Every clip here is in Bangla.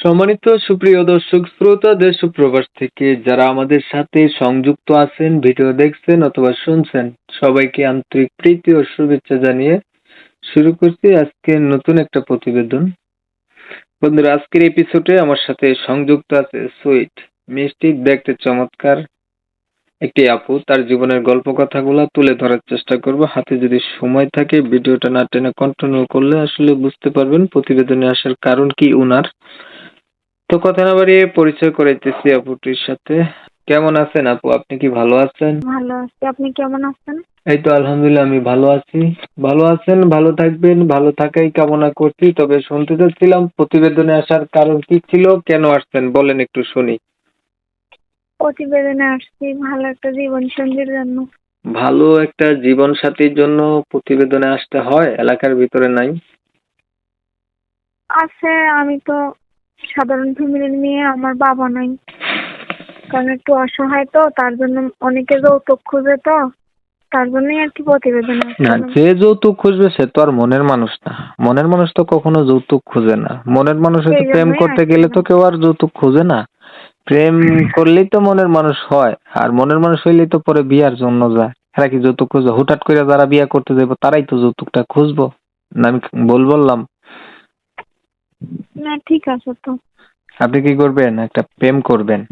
সম্মানিত সুপ্রিয় দর্শক শ্রোতা দেশ ও প্রবাস থেকে যারা আমাদের সাথে সংযুক্ত আছেন, ভিডিও দেখছেন অথবা শুনছেন, সবাইকে আন্তরিক প্রীতি ও শুভেচ্ছা জানিয়ে শুরু করছি আজকে নতুন একটা প্রতিবেদন। বন্ধুরা, আজকের এপিসোডে আমার সাথে সংযুক্ত আছে সুইট, মিষ্টি, দেখতে চমৎকার একটি আপু। তার জীবনের গল্প কথাগুলো তুলে ধরার চেষ্টা করব। হাতে যদি সময় থাকে, ভিডিওটা না টেনে কন্টিনিউ করলে আসলে বুঝতে পারবেন প্রতিবেদনে আসার কারণ কি উনার। তো কথা না বাড়িয়ে পরিচয় করাইতেছি আপুটির সাথে। কেমন আছেন আপু? আপনি কি ভালো আছেন? ভালো আছি। আপনি কেমন আছেন? এই তো আলহামদুলিল্লাহ আমি ভালো আছি। ভালো আছেন ভালো থাকবেন ভালো থাকাই কামনা করছি। তবে শুনতে চাচ্ছিলাম প্রতিবেদনে আসার কারণ কি ছিল? কেন আসছেন? বলেন একটু শুনি। প্রতিবেদনে আসছি ভালো একটা জীবন সঙ্গীর জন্য। ভালো একটা জীবন সাথীর জন্য প্রতিবেদনে আসতে হয়? এলাকার ভিতরে নাই? আছে আমি তো সাধারণ ফ্যামিলির মেয়ে আমার বাবা নাই। কারণ একটু অসহায় তো তার জন্য অনেকে যৌতুক খুঁজে তো তার জন্যই আর কি প্রতিবেদন না যে যৌতুক খুঁজবে সে তো আর মনের মানুষ না। মনের মানুষ তো কখনো যৌতুক খুঁজে না। মনের মানুষ হয়তো প্রেম করতে গেলে তো কেউ আর যৌতুক খুঁজে না। প্রেম করলেই তো মনের মানুষ হয় আর মনের মানুষ হইলেই তো পরে বিয়ার জন্য যায়। এরা কি যৌতুক খুঁজবে হুটাট করে যারা বিয়া করতে যাব তারাই তো যৌতুকটা খুঁজবো। না আমি বল বললাম না ঠিক আছে তো। আপনি কি করবেন? একটা প্রেম করবেন।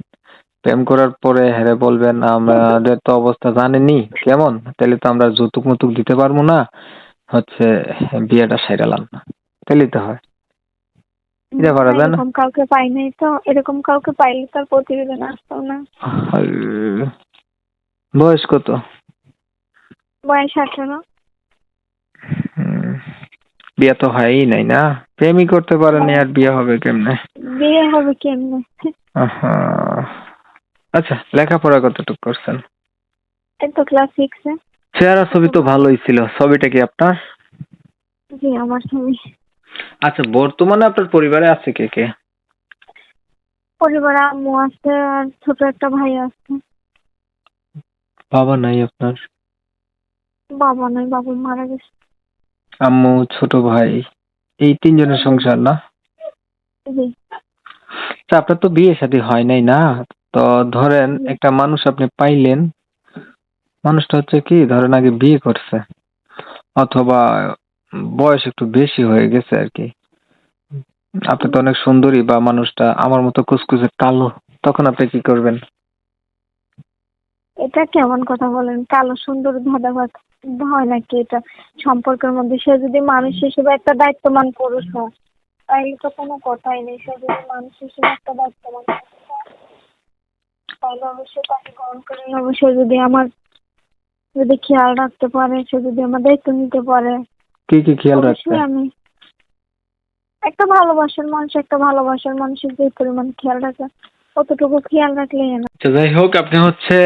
প্রেম করার পরে হ্যাঁ বলবেন আমাদের তো অবস্থা জানেনি কেমন? তাহলে তো আমরা যৌতুক মুতুক দিতে পারব না। হচ্ছে বিয়েটা সাইরালাম না। তাহলেই তো হয়। এটা করা যায় না? এরকম কাউকে পাই নাই তো। এরকম কাউকে পাইলে তার প্রতিবেদন আসতাম না। বয়স কত? বয়স আঠারো। বিয়ে তো হয়ই নাই না? প্রেমই করতে পারেনি আর বিয়ে হবে কেমনে? বিয়ে হবে কেমনে। আচ্ছা লেখাপড়া কতটুকু করছেন? এই তো ক্লাস সিক্সে চেহারা ছবি তো ভালোই ছিল। ছবিটা কি আপনার? জি আমার স্বামী আচ্ছা বর্তমানে আপনার পরিবারে আছে কে কে? পরিবারে আম্মু আছে আর ছোট একটা ভাই আছে। বাবা নাই আপনার? বাবা নাই বাবা মারা গেছে। আম্মু ছোট ভাই এই তিনজনের সংসার না? জি। আচ্ছা, আপনার তো বিয়ে শাদী হয় নাই না? তো ধরেন একটা মানুষ আপনি পাইলেন মানুষটা হচ্ছে কি ধরেন আগে বিয়ে করছে অথবা বয়স একটু বেশি হয়ে গেছে আর কি। আপনি তো অনেক সুন্দরী বা মানুষটা আমার মতো কুচকুচে কালো তখন আপনি কি করবেন? এটা কেমন কথা বলেন? কালো সুন্দর ভেদাভেদ হয় নাকি এটা সম্পর্কের মধ্যে? সে যদি মানুষ হিসেবে একটা দায়িত্বমান পুরুষ হয় তাহলে তো কোনো কথাই নেই। সে যদি মানুষ হিসেবে একটা দায়িত্বমান তাহলে অবশ্যই তাকে গ্রহণ করে সে যদি আমার যদি খেয়াল রাখতে পারে সে যদি আমার দায়িত্ব নিতে পারে কি কি খেয়াল রাখতে অবশ্যই আমি একটা ভালোবাসার মানুষ একটা ভালোবাসার মানুষের যে পরিমাণ খেয়াল রাখে অতটুকু খেয়াল রাখলেই না আচ্ছা যাই হোক আপনি হচ্ছে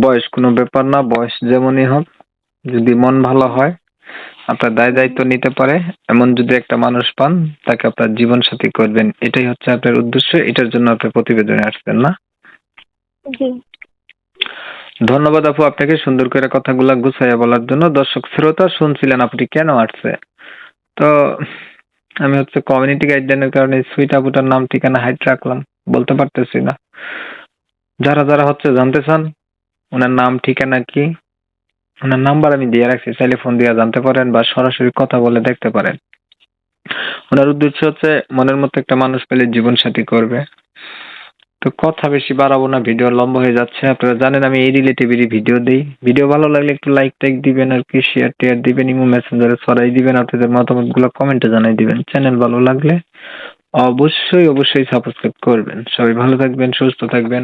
বয়স কোনো ব্যাপার না বয়স যেমনই হোক যদি মন ভালো হয় আপনার দায় দায়িত্ব নিতে পারে এমন যদি একটা মানুষ পান তাকে আপনার জীবন সাথী করবেন এটাই হচ্ছে আপনার উদ্দেশ্য এটার জন্য আপনি প্রতিবেদনে আসছেন না? জি। ধন্যবাদ আপু আপনাকে সুন্দর করে কথাগুলা গুছাইয়া বলার জন্য। দর্শক শ্রোতা শুনছিলেন আপনি কেন আসছে? তো আমি হচ্ছে কমিউনিটি গাইডলাইনের কারণে সুইট আপুটার নাম ঠিকানা হাইট রাখলাম। বলতে পারতেছি না। যারা যারা হচ্ছে জানতে চান, ওনার নাম, ঠিকানা কি, ওনার নাম্বার আমি দিয়ে রাখছি। চাইলে ফোন দিয়ে জানতে পারেন বা সরাসরি কথা বলে দেখতে পারেন। ওনার উদ্দেশ্য হচ্ছে মনের মতো একটা মানুষ পেলে জীবন সাথী করবে। তো কথা বেশি বাড়াবো না, ভিডিও লম্বা হয়ে যাচ্ছে। আপনারা জানেন আমি এই রিলেটিভেরই ভিডিও দিই। ভিডিও ভালো লাগলে একটু লাইক টাইক দিবেন আর কি শেয়ার টেয়ার দিবেন, ইমো মেসেঞ্জারে ছড়াই দিবেন, আপনাদের মতামতগুলো কমেন্টে জানাই দিবেন। চ্যানেল ভালো লাগলে অবশ্যই অবশ্যই সাবস্ক্রাইব করবেন। সবাই ভালো থাকবেন সুস্থ থাকবেন।